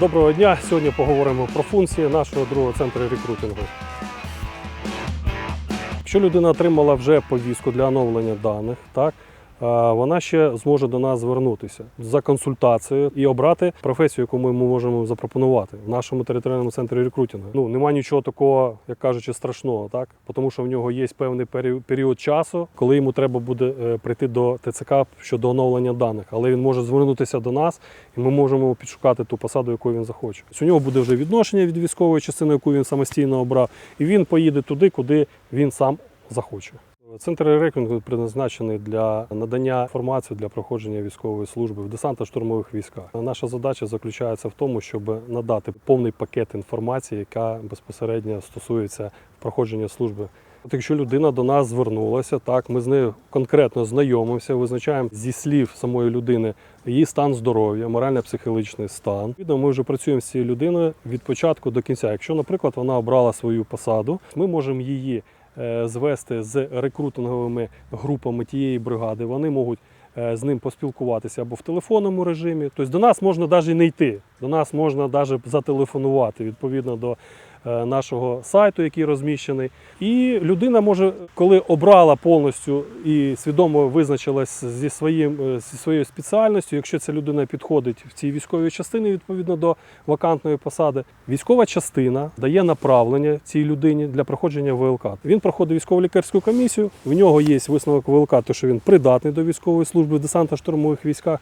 Доброго дня. Сьогодні поговоримо про функції нашого другого центру рекрутингу. Якщо людина отримала вже повістку для оновлення даних, так, вона ще зможе до нас звернутися за консультацією і обрати професію, яку ми можемо запропонувати в нашому територіальному центрі рекрутингу. Ну немає нічого такого, як кажучи, страшного, так тому що в нього є певний пері- період часу, коли йому треба буде е, прийти до ТЦК щодо оновлення даних, але він може звернутися до нас, і ми можемо підшукати ту посаду, яку він захоче. У нього буде вже відношення від військової частини, яку він самостійно обрав, і він поїде туди, куди він сам захоче. Центр рекрутингу призначений для надання інформації для проходження військової служби в десантно-штурмових військах. Наша задача заключається в тому, щоб надати повний пакет інформації, яка безпосередньо стосується проходження служби. От якщо людина до нас звернулася, так ми з нею конкретно знайомимося, визначаємо зі слів самої людини її стан здоров'я, морально-психологічний стан. Відповідно, ми вже працюємо з цією людиною від початку до кінця. Якщо, наприклад, вона обрала свою посаду, ми можемо її звести з рекрутинговими групами тієї бригади. Вони можуть е, з ним поспілкуватися або в телефонному режимі. Тобто до нас можна навіть не йти. До нас можна навіть зателефонувати відповідно до е, нашого сайту, який розміщений. І людина може, коли обрала повністю і свідомо визначилась зі, своїм, е, зі своєю спеціальністю, якщо ця людина підходить в цій військовій частині відповідно до вакантної посади, військова частина дає направлення цій людині для проходження ВЛК. Він проходить військово-лікарську комісію, в нього є висновок ВЛК, то що він придатний до військової служби в десантно-штурмових військах.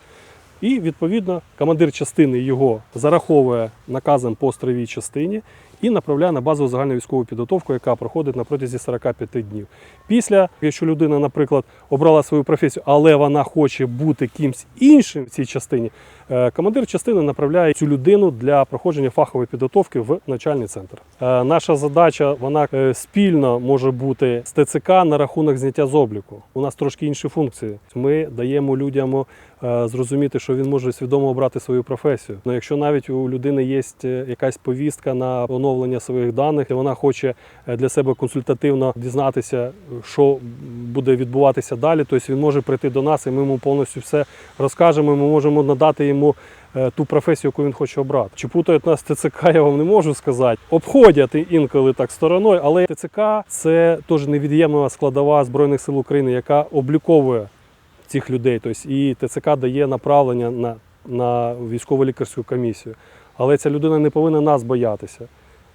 І відповідно командир частини його зараховує наказом по строєвій частині і направляє на базову загальну військову підготовку, яка проходить на протязі 45 днів. Після, якщо людина, наприклад, обрала свою професію, але вона хоче бути кимсь іншим в цій частині, е, командир частини направляє цю людину для проходження фахової підготовки в навчальний центр. Е, Наша задача вона е, спільно може бути з ТЦК на рахунок зняття з обліку. У нас трошки інші функції. Ми даємо людям зрозуміти, що він може свідомо обрати свою професію. Ну, якщо навіть у людини є якась повістка на оновлення своїх даних, і вона хоче е, для себе консультативно дізнатися, що буде відбуватися далі, тобто він може прийти до нас, і ми йому повністю все розкажемо. Ми можемо надати йому. е, Ту професію, яку він хоче обрати. Чи путають нас ТЦК, я вам не можу сказати. Обходять інколи так стороною, але ТЦК це теж невід'ємна складова Збройних сил України, яка обліковує цих людей. Тобто і ТЦК дає направлення на, на військово-лікарську комісію. Але ця людина не повинна нас боятися.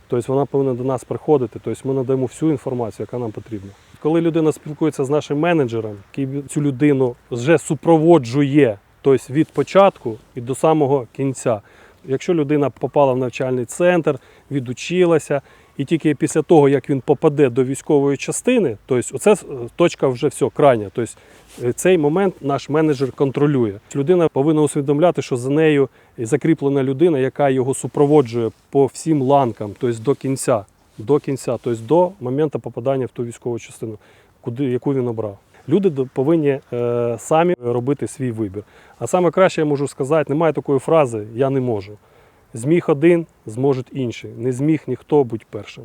Тобто вона повинна до нас приходити. Тобто ми надаємо всю інформацію, яка нам потрібна. Коли людина спілкується з нашим менеджером, який цю людину вже супроводжує, тобто від початку і до самого кінця. Якщо людина попала в навчальний центр, відучилася, і тільки після того, як він попаде до військової частини, тобто оце е, точка вже все, крайня. Тобто е, цей момент наш менеджер контролює. Людина повинна усвідомляти, що за нею закріплена людина, яка його супроводжує по всім ланкам, тобто до кінця, до кінця, тобто до моменту попадання в ту військову частину, куди, яку він обрав. Люди повинні е, самі робити свій вибір. А саме краще я можу сказати, немає такої фрази Я не можу. Зміг один, зможуть інші. Не зміг ніхто будь першим.